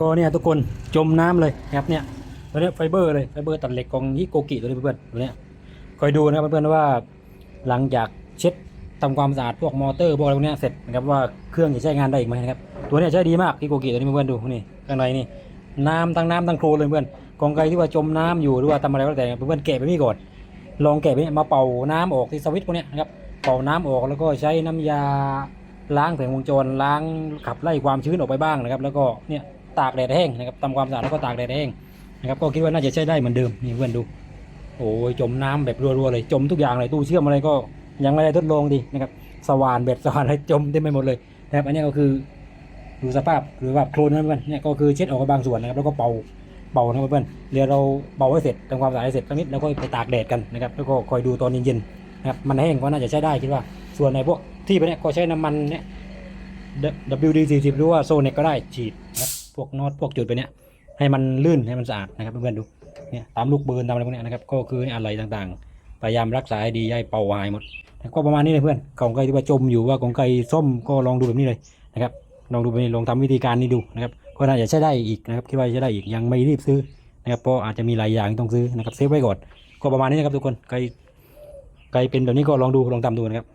ก็เนี่ยทุกคนจมน้ำเลยนะครับเนี่ยตัวเนี้ยไฟเบอร์เลยไฟเบอร์ตัดเหล็กของฮิโกกิตัวนี้เพื่อนๆตัวเนี้ยคอยดูนะครับเพื่อนๆว่าหลังจากเช็ดทำความสะอาดพวกมอเตอร์พวกอะไรพวกเนี้ยเสร็จนะครับว่าเครื่องจะใช้งานได้อีกไหมนะครับตัวเนี้ยใช้ดีมากฮิโกกิตัวนี้เพื่อนๆดูนี่ข้างในนี่น้ำทั้งน้ำทั้งโคลนเลยเพื่อนกองไกที่ว่าจมน้ำอยู่หรือว่าทำอะไรก็แต่เพื่อนๆแกะไปนี่ก่อน ลองแกะไปนี่มาเป่าน้ำออกที่สวิตช์พวกเนี้ยนะครับเป่าน้ำออกแล้วก็ใช้น้ำยาล้างแผงวงจรล้างขับไล่ความชื้นออกไปบ้างนะครับ แล้วก็เนี่ย ตากแดดแห้งนะครับทำความสะอาดแล้วก็ตากแดดแห้งนะครับก็คิดว่าน่าจะใช้ได้เหมือนเดิมนี่เพื่อนดูโอ้ยจมน้ำแบบรัวๆเลยจมทุกอย่างเลยตู้เชื่อมอะไรก็ยังไม่ได้ทดลองดีนะครับสว่านเบ็ดสว่านอะไรจมเต็มไปหมดเลยนะครับอันนี้ก็คือดูสภาพหรือว่าโคลนนะเพื่อนเนี่ยก็คือเช็ดออกไปบางส่วนนะครับแล้วก็เป่าเป่านะเพื่อนเดี๋ยวเราเป่าให้เสร็จทำความสะอาดให้เสร็จสักนิดแล้วก็ไปตากแดดกันนะครับแล้วก็คอยดูตอนเย็นๆนะครับมันแห้งก็น่าจะใช้ได้คิดว่า ส่วนในพวกที่ไปเนี่ยก็ใช้น้ำมันเนี่ย WD 40 หรือว่าโซเนกก็ได้ฉีดนะครับ พวกน็อตพวกจุดไปเนี่ยให้มันลื่นให้มันสะอาดนะครับเพื่อนๆดูเนี่ยตามลูกปืนตามอะไรพวกเนี้ยนะครับก็คืออะไรต่างๆ พยายามรักษาให้ดีย่าให้เป่าหายหมดก็ประมาณนี้เลยเพื่อนของไก่ที่ว่าจมอยู่ว่าของไก่ส้มก็ลองดูแบบนี้เลยนะครับลองดูแบบนี้ลองทำวิธีการนี้ดูนะครับก็น่าจะใช้ได้อีกนะครับคิดว่าใช้ได้อีกยังไม่รีบซื้อนะครับเพราะอาจจะมีหลายอย่างที่ต้องซื้อนะครับเซฟไว้ก่อนก็ประมาณนี้นะครับทุกคนไก่ไก่เป็นแบบนี้ก็ลองดูลองทำดูนะครับ